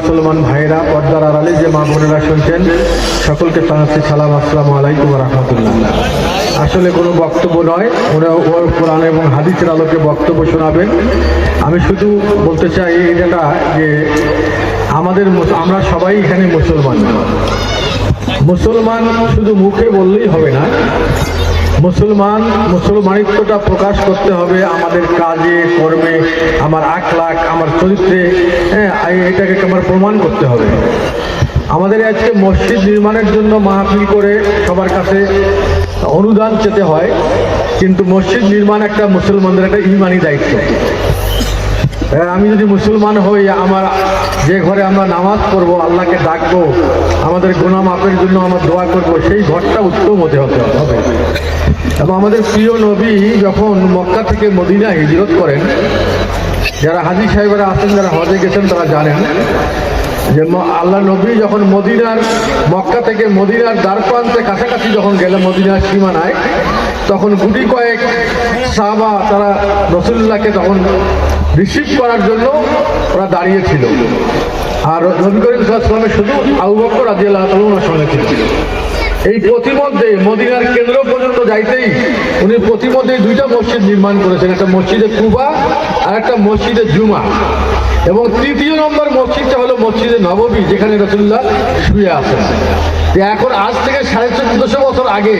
মুসলমান ভাইরা পর্দার আড়ালে যে মা বোনেরা শুনছেন, সকলকে জানাচ্ছি সালাম, আসসালামু আলাইকুম রহমতুল্লাহ। আসলে কোনো বক্তব্য নয়, ওরা ওর কোরআন এবং হাদিসের আলোকে বক্তব্য শোনাবেন। আমি শুধু বলতে চাই এটা যে আমাদের আমরা সবাই এখানে মুসলমান। মুসলমান শুধু মুখে বললেই হবে না, মুসলমান মুসলমানিত্বটা প্রকাশ করতে হবে আমাদের কাজে, কর্মে, আমার আখলাখ, আমার চরিত্রে। এটাকে আমার প্রমাণ করতে হবে। আমাদের আজকে মসজিদ নির্মাণের জন্য মাহফিল করে সবার কাছে অনুদান চেতে হয়, কিন্তু মসজিদ নির্মাণ একটা মুসলমানদের একটা ইমানি দায়িত্ব। এবার আমি যদি মুসলমান হই, আমার যে ঘরে আমরা নামাজ পড়ব, আল্লাহকে ডাকবো, আমাদের গোনা মাপের জন্য আমার দোয়া করব, সেই ঘরটা উত্তম হতে হবে। এবং আমাদের প্রিয় নবী যখন মক্কা থেকে মদিনা হিজরত করেন যারা হাজি সাহেবেরা আছেন, যারা হজে গেছেন, তারা জানেন যে আল্লাহ নবী যখন মদিনার মক্কা থেকে মদিনার দ্বার প্রান্তে কাছাকাছি যখন গেলেন মদিনার সীমানায়, তখন গুটি কয়েক সাহাবা তারা রসুল্লাহকে তখন রিসিভ করার জন্য ওরা দাঁড়িয়েছিল। আর নবী করিম সাল্লামের শুধু আবু বকর রাজি আল্লাহ ওনার সঙ্গে ছিল এই প্রতিমধ্যে মদিনার কেন্দ্র পর্যন্ত যাইতেই উনি প্রতিমধ্যে দুইটা মসজিদ নির্মাণ করেছেন। একটা মসজিদে কুবা আর একটা মসজিদে জুমা। এবং তৃতীয় নম্বর মসজিদটা হলো মসজিদে নববী যেখানে রসুল্লাহ শুয়ে আছেন। তো এখন আজ থেকে সাড়ে চোদ্দশো বছর আগে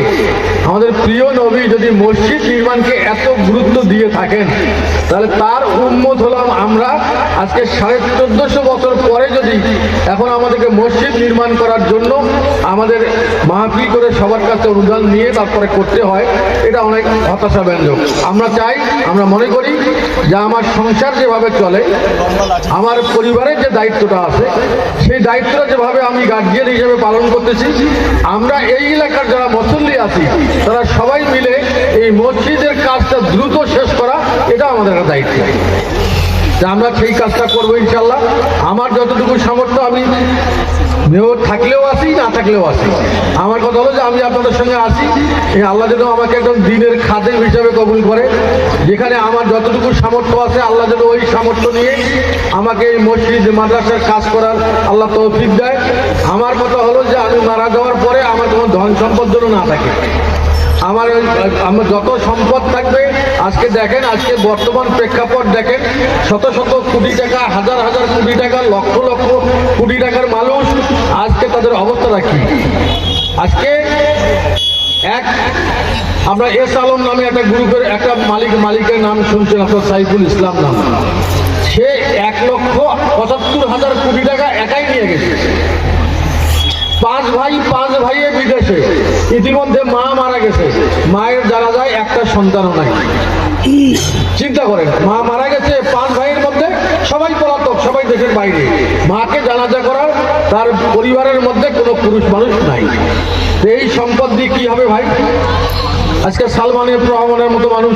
আমাদের প্রিয় নবী যদি মসজিদ নির্মাণকে এত গুরুত্ব দিয়ে থাকেন, তাহলে তার উন্মত হলাম আমরা আজকে সাড়ে চোদ্দশো বছর পরে যদি এখন আমাদেরকে মসজিদ নির্মাণ করার জন্য আমাদের মাহফিল করে সবার কাছে অনুদান নিয়ে তারপরে করতে হয়, এটা অনেক হতাশা ব্যঞ্জক আমরা চাই, আমরা মনে করি যে আমার সংসার যেভাবে চলে, আমার পরিবারের যে দায়িত্বটা আছে, সেই দায়িত্বটা যেভাবে আমি গার্জিয়ান হিসেবে পালন করতেছি, আমরা এই এলাকার যারা মুসল্লি আছি, তারা সবাই মিলে এই মসজিদের কাজটা দ্রুত শেষ করা, এটা আমাদের একটা দায়িত্ব। আমরা সেই কাজটা করব ইনশাল্লাহ। আমার যতটুকু সামর্থ্য, আমি মেয়র থাকলেও আসি না থাকলেও আসি আমার কথা হলো যে আমি আপনাদের সঙ্গে আসি এই আল্লাহ যেন আমাকে একদম দিনের খাদেম হিসাবে কবুল করে। যেখানে আমার যতটুকু সামর্থ্য আছে, আল্লাহ যেন ওই সামর্থ্য নিয়ে আমাকে এই মসজিদ, মাদ্রাসার কাজ করার আল্লাহ তৌফিক দেয়। আমার কথা হলো যে আমি মারা যাওয়ার পরে আমার কোনো ধন সম্পদ যেন না থাকে। আমার আমার যত সম্পদ থাকবে, আজকে দেখেন, আজকে বর্তমান প্রেক্ষাপট দেখেন, শত শত কোটি টাকা, হাজার হাজার কোটি টাকা, লক্ষ লক্ষ কোটি টাকার মানুষ আজকে তাদের অবস্থা রাখি আজকে এক, আমরা এস আলম নামে একটা গ্রুপের একটা মালিক, মালিকের নাম শুনছেন আপনার সাইফুল ইসলাম নাম। সে এক লক্ষ পঁচাত্তর হাজার কোটি টাকা একাই নিয়ে গেছে। পাঁচ ভাই, পাঁচ ভাইয়ে বিদেশে। ইতিমধ্যে মা মারা গেছে। মায়ের জানা যায় একটা সন্তানও নাই। চিন্তা করেন, মা মারা গেছে পাঁচ ভাইয়ের মধ্যে, সবাই পলাতক, সবাই দেশের বাইরে। মাকে জানাজা করার, তার পরিবারের মধ্যে কোনো পুরুষ মানুষ নাই। এই সম্পদ দিয়ে কি হবে ভাই? আজকে সালমানের রহমানের মতো মানুষ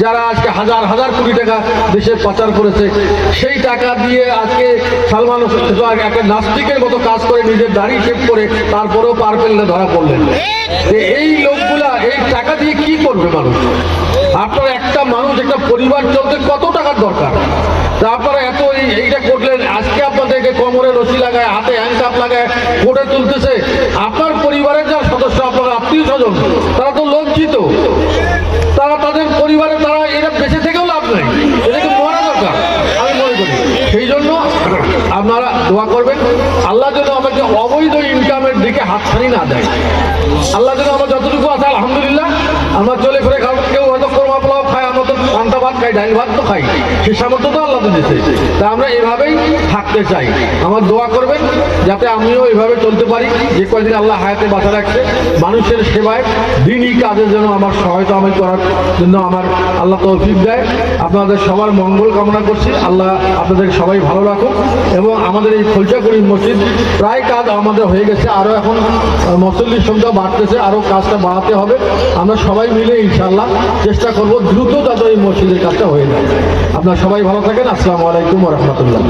যারা আজকে হাজার হাজার কোটি টাকা দেশে পাচার করেছে, সেই টাকা দিয়ে আজকে সালমান একটা নাস্তিকের মতো কাজ করে নিজের দাড়ি শেপ করে তারপরেও পার পেলে ধরা পড়লেন। তো এই লোকগুলা, এই টাকা দিয়ে কি করবে মানুষ? আপনার একটা মানুষ, একটা পরিবার চলতে কত টাকার দরকার? তা আপনারা এত এই- এইটা করলেন, আজকে আপনাদেরকে কোমরে রশি লাগায়, হাতে হ্যান্ডকাপ লাগায় কোটে তুলতেছে। আপনার পরিবারের যারা সদস্য, আপনার আত্মীয় স্বজন, তারা তো লজ্জিত তারা তাদের পরিবারে তারা এটা বেঁচে থেকেও লাভ নেই এটাকে মরা দরকার আমি মনে করি সেই জন্য আপনারা দোয়া করবেন। আল্লাহ যেন আমাকে অবৈধ ইনকামের দিকে হাতছানি না দেয়। আল্লাহ যেন আমার যতটুকু আছে, আলহামদুলিল্লাহ, আমার চলে ফিরে কেউ হয়তো খাই ডাল ভাত তো খাই। সে সামর্থ্য তো আল্লাহ দিয়েছে। তা আমরা এভাবেই থাকতে চাই। আমার দোয়া করবেন যাতে আমিও এভাবে চলতে পারি, যে কয়েকদিন আল্লাহ হায়াতে বাঁচা রাখছে। মানুষের সেবায় দিনই কাজের জন্য আমার সহায়তা আমি করার জন্য আমার আল্লাহ তৌফিক দেয়। আপনাদের সবার মঙ্গল কামনা করছি। আল্লাহ আপনাদের সবাই ভালো রাখুন এবং আমাদের এই খোলচাকুড়ি মসজিদ প্রায় কাজ আমাদের হয়ে গেছে। আরও এখন মুসল্লির সংখ্যা বাড়তেছে আরও কাজটা বাড়াতে হবে। আমরা সবাই মিলে ইনশাল্লাহ চেষ্টা করব দ্রুত যাতে এই মসজিদের কাজটা হয়ে যায় আপনার সবাই ভালো থাকেন। আসসালামু আলাইকুম রহমতুল্লাহ।